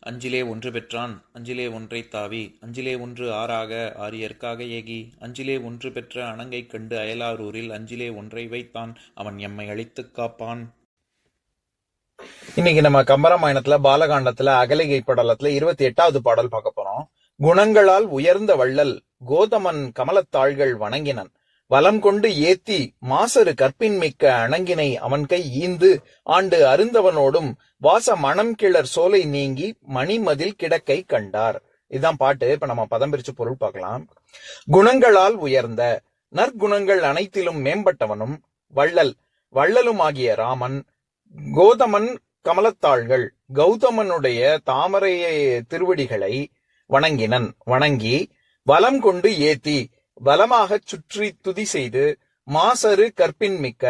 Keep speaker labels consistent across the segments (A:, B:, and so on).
A: அஞ்சிலே ஒன்று பெற்றான் அஞ்சிலே ஒன்றை தாவி அஞ்சிலே ஒன்று ஆறாக ஆரியர்க்காக ஏகி அஞ்சிலே ஒன்று பெற்ற அணங்கை கண்டு அயலாரூரில் அஞ்சிலே ஒன்றை வைத்தான் அவன் எம்மை அழித்துக் காப்பான்.
B: இன்னைக்கு நம்ம கம்பராமாயணத்துல பாலகாண்டத்துல அகலிகை படலத்துல இருபத்தி எட்டாவது பாடல் பார்க்க போறோம். குணங்களால் உயர்ந்த வள்ளல் கோதமன் கமலத்தாள்கள் வணங்கினன். வலம் கொண்டு ஏத்தி மாசரு கற்பின் மிக்க அணங்கினை அவன் கை ஈந்து ஆண்டு அருந்தவனோடும் வாச மணம் கிளர் சோலை நீங்கி மணிமதில் கிடக்கை கண்டார். இதுதான் பாட்டு. இப்ப நம்ம பதம் பிரிச்சு பொருள் பார்க்கலாம். குணங்களால் உயர்ந்த நற்குணங்கள் அனைத்திலும் மேம்பட்டவனும் வள்ளல் வள்ளலுமாகிய ராமன் கோதமன் கமலத்தாள்கள் கௌதமனுடைய தாமரைய திருவடிகளை வணங்கினன். வணங்கி வலம் கொண்டு ஏத்தி வலமாகச் சுற்றி துதி செய்து மாசரு கற்பின் மிக்க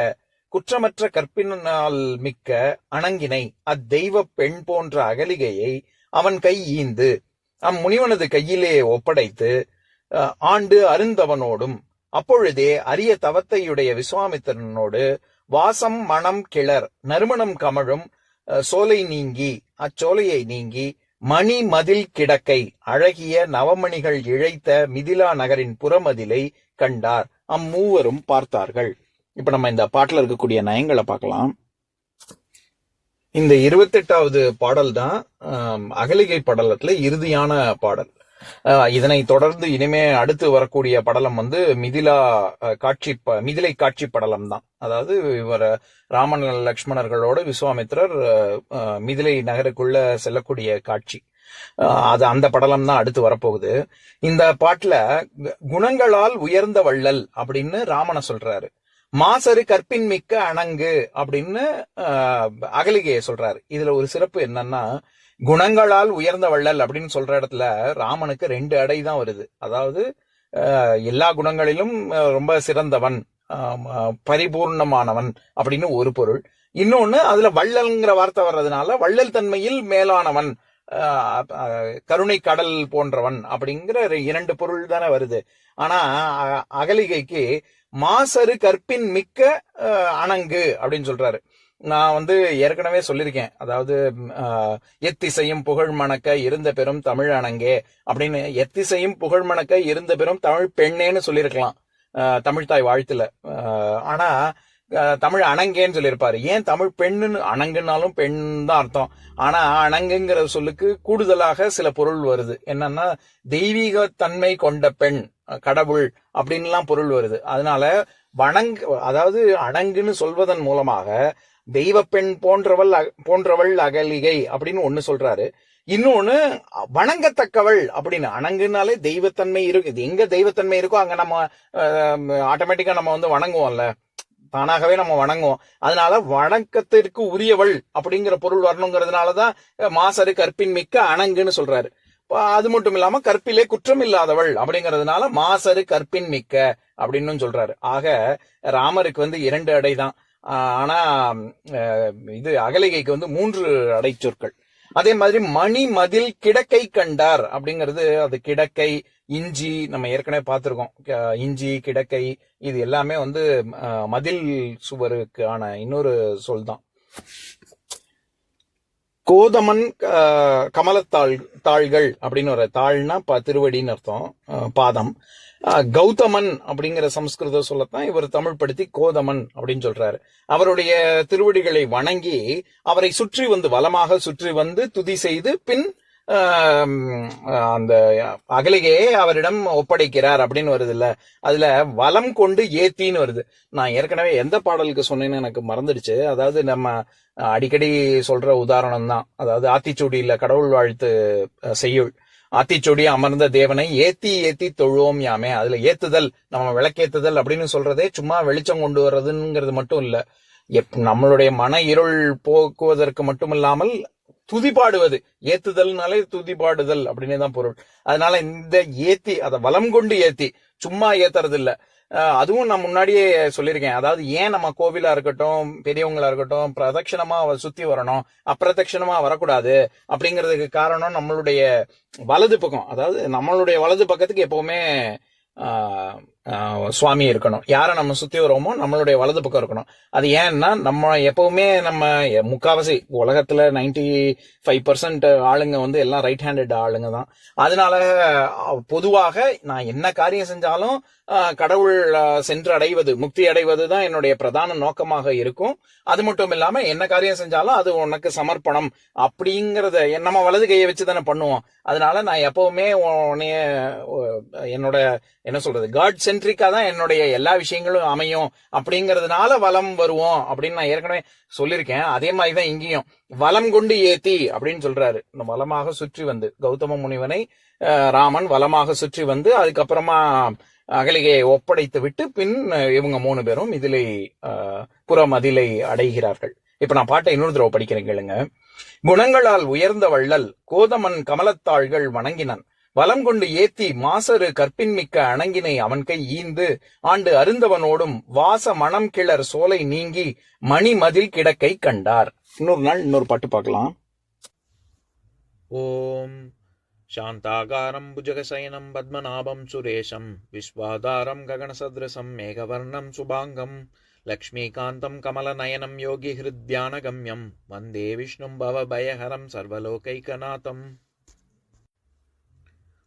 B: குற்றமற்ற கற்பினால் மிக்க அணங்கினை அத்தெய்வ பெண் போன்ற அகலிகையை அவன் கை ஈந்து அம்முனிவனது கையிலே ஒப்படைத்து ஆண்டு அருந்தவனோடும் அப்பொழுதே அரிய தவத்தையுடைய விஸ்வாமித்திரனோடு வாசம் மணம் கிளர் நறுமணம் கமழும் அஹ், சோலை நீங்கி அச்சோலையை நீங்கி மணி மதில் கிடக்கை அழகிய நவமணிகள் இழைத்த மிதிலா நகரின் புறமதிலை கண்டார். அம்மூவரும் பார்த்தார்கள். இப்ப நம்ம இந்த பாட்டுல இருக்கக்கூடிய நயங்களை பார்க்கலாம். இந்த இருபத்தெட்டாவது பாடல் தான் அகலிகை படலத்துல இறுதியான பாடல். இதனை தொடர்ந்து இனிமே அடுத்து வரக்கூடிய படலம் வந்து மிதிலா காட்சி மிதிலை காட்சி படலம் தான். அதாவது இவர் ராமன் லக்ஷ்மணர்களோட விஸ்வாமித்திரர் மிதிலை நகருக்குள்ள செல்லக்கூடிய காட்சி. அது அந்த படலம் தான் அடுத்து வரப்போகுது. இந்த பாட்டுல கு- குணங்களால் உயர்ந்த வள்ளல் அப்படின்னு ராமனை சொல்றாரு. மாசரு கற்பின் மிக்க அணங்கு அப்படின்னு ஆஹ், அகலிகையை சொல்றாரு. இதுல ஒரு சிறப்பு என்னன்னா குணங்களால் உயர்ந்த வள்ளல் அப்படின்னு சொல்ற இடத்துல ராமனுக்கு ரெண்டு அடை தான் வருது. அதாவது எல்லா குணங்களிலும் ரொம்ப சிறந்தவன் பரிபூர்ணமானவன் அப்படின்னு ஒரு பொருள். இன்னொன்னு அதுல வள்ளல்ங்கிற வார்த்தை வர்றதுனால வள்ளல் தன்மையில் மேலானவன் கருணை கடல் போன்றவன் அப்படிங்கிற இரண்டு பொருள் தானே வருது. ஆனா அ- அகலிகைக்கு மாசரு கற்பின் மிக்க அணங்கு அப்படின்னு சொல்றாரு. நான் வந்து ஏற்கனவே சொல்லியிருக்கேன். அதாவது எத்திசையும் புகழ் மணக்க இருந்த பெரும் தமிழ் அணங்கே அப்படின்னு எத்திசையும் புகழ் மணக்க இருந்த பெரும் தமிழ் பெண்ணேன்னு சொல்லியிருக்கலாம். தமிழ்தாய் வாழ்த்துல. ஆனா தமிழ் அணங்கேன்னு சொல்லியிருப்பாரு. ஏன் தமிழ் பெண்ணுன்னு அணங்குனாலும் பெண் தான் அர்த்தம். ஆனா அணங்குங்கிற சொல்லுக்கு கூடுதலாக சில பொருள் வருது. என்னன்னா தெய்வீக தன்மை கொண்ட பெண் கடவுள் அப்படின்லாம் பொருள் வருது. அதனால வணங்கு அதாவது அணங்குன்னு சொல்வதன் மூலமாக தெய்வ பெண் போன்றவள் போன்றவள் அகலிகை அப்படின்னு ஒண்ணு சொல்றாரு. இன்னொன்னு வணங்கத்தக்கவள் அப்படின்னு. அணங்குனாலே தெய்வத்தன்மை இருக்கு. இது எங்க தெய்வத்தன்மை இருக்கோ அங்க நம்ம ஆட்டோமேட்டிக்கா நம்ம வந்து வணங்குவோம்ல. தானாகவே நம்ம வணங்குவோம். அதனால வணக்கத்திற்கு உரியவள் அப்படிங்கிற பொருள் வரணுங்கிறதுனாலதான் மாசரு கற்பின் மிக்க அணங்குன்னு சொல்றாரு. அது மட்டும் இல்லாம கற்பிலே குற்றம் இல்லாதவள் அப்படிங்கறதுனால மாசரு கற்பின் மிக்க அப்படின்னு சொல்றாரு. ஆக ராமருக்கு வந்து இரண்டு அடை ஆனா இது அகலிகைக்கு வந்து மூன்று அடைச்சொற்கள். அதே மாதிரி மணி மதில் கிடக்கை கண்டார் அப்படிங்கிறது அது கிடக்கை இஞ்சி நம்ம ஏற்கனவே பார்த்துருக்கோம். இஞ்சி கிடக்கை இது எல்லாமே வந்து மதில் சுவருக்கான இன்னொரு சொல் தான். கோதமன் கமலத்தாள் தாள்கள் அப்படின்னு ஒரு தாள்னா ப- திருவடின்னு அர்த்தம். பாதம். கௌதமன் அப்படிங்கிற சமஸ்கிருத சொல்லத்தான் இவர் தமிழ் படுத்தி கோதமன் அப்படின்னு சொல்றாரு. அவருடைய திருவடிகளை வணங்கி அவரை சுற்றி வந்து வலமாக சுற்றி வந்து துதி செய்து பின் அந்த அகலிகையை அவரிடம் ஒப்படைக்கிறார் அப்படின்னு வருது இல்ல அதுல வலம் கொண்டு ஏத்தின்னு வருது. நான் ஏற்கனவே எந்த பாடலுக்கு சொன்னேன்னு எனக்கு மறந்துடுச்சு. அதாவது நம்ம அடிக்கடி சொல்ற உதாரணம் தான் அதாவது ஆத்திச்சூடியில கடவுள் வாழ்த்து செய்யுள். ஆத்திச்சூடி அமர்ந்த தேவனை ஏத்தி ஏத்தி தொழுவோம் யாமே. அதுல ஏத்துதல் நம்ம விளக்கேத்துதல் அப்படின்னு சொல்றதே சும்மா வெளிச்சம் கொண்டு வர்றதுங்கிறது மட்டும் இல்ல. எப் நம்மளுடைய மன இருள் போக்குவதற்கு மட்டும் இல்லாமல் துதிப்பாடுவது ஏத்துதல்னாலே துதிப்பாடுதல் அப்படின்னு தான் பொருள். அதனால இந்த ஏத்தி அதை வலம் கொண்டு ஏத்தி சும்மா ஏத்துறது இல்ல அதுவும் நான் முன்னாடியே சொல்லியிருக்கேன். அதாவது ஏன் நம்ம கோவிலா இருக்கட்டும் பெரியவங்களா இருக்கட்டும் பிரதட்சணமா சுத்தி வரணும் அப்பிரதட்சணமா வரக்கூடாது அப்படிங்கிறதுக்கு காரணம் நம்மளுடைய வலது பக்கம். அதாவது நம்மளுடைய வலது பக்கத்துக்கு எப்பவுமே ஆஹ், சுவாமி இருக்கணும். யாரை நம்ம சுத்தி வரோமோ நம்மளுடைய வலது பக்கம் இருக்கணும். அது ஏன்னா நம்ம எப்பவுமே நம்ம முக்காவாசி உலகத்துல 95% ஃபைவ் பர்சன்ட் ஆளுங்க வந்து எல்லாம் ரைட் ஹேண்டட் ஆளுங்க தான். அதனால பொதுவாக நான் என்ன காரியம் செஞ்சாலும் கடவுள் சென்று அடைவது முக்தி அடைவது தான் என்னுடைய பிரதான நோக்கமாக இருக்கும். அது மட்டும் இல்லாம என்ன காரியம் செஞ்சாலும் அது உனக்கு சமர்ப்பணம் அப்படிங்கறத நம்ம வலது கையை வச்சு தானே பண்ணுவோம். அதனால நான் எப்பவுமே உன்னைய என்னோட என்ன சொல்றது காட் சென்ட் சென்ட்ரிக்கா தான் என்னுடைய எல்லா விஷயங்களும் அமையும். அப்படிங்கிறதுனால வளம் வருவோம் அப்படின்னு நான் ஏற்கனவே சொல்லியிருக்கேன். அதே மாதிரி தான் இங்கேயும். வளம் கொண்டு ஏத்தி அப்படின்னு சொல்றாரு. இந்த வலமாக சுற்றி வந்து கௌதம முனிவனை ராமன் வளமாக சுற்றி வந்து அதுக்கப்புறமா அகலிகையை ஒப்படைத்து விட்டு பின் இவங்க மூணு பேரும் இதிலே புறமதிலை அடைகிறார்கள். இப்ப நான் பாட்டை இன்னொரு தடவை படிக்கிறேன் கேளுங்க. குணங்களால் உயர்ந்த வள்ளல் கோதமன் கமலத்தாள்கள் வணங்கினன். வலம் கொண்டு ஏத்தி மாசரு கற்பின்மிக்க அணங்கினை அவன் கை ஈந்து ஆண்டு அருந்தவனோடும் வாச மணம் கிளர் சோலை நீங்கி மணி மதில் கிடக்கை கண்டார் இன்னொரு நாள் இன்னொரு பாட்டு பார்க்கலாம்
A: ॐ शान्ताकारं भुजगशयनं पद्मनाभं सुरेशं विश्वाधारं गगनसदृशं मेघवर्णं शुभाङ्गं लक्ष्मीकान्तं कमलनयनं योगिहृद्यानगम्यं वन्दे विष्णुं भवभयहरं सर्वलोकैकनाथम्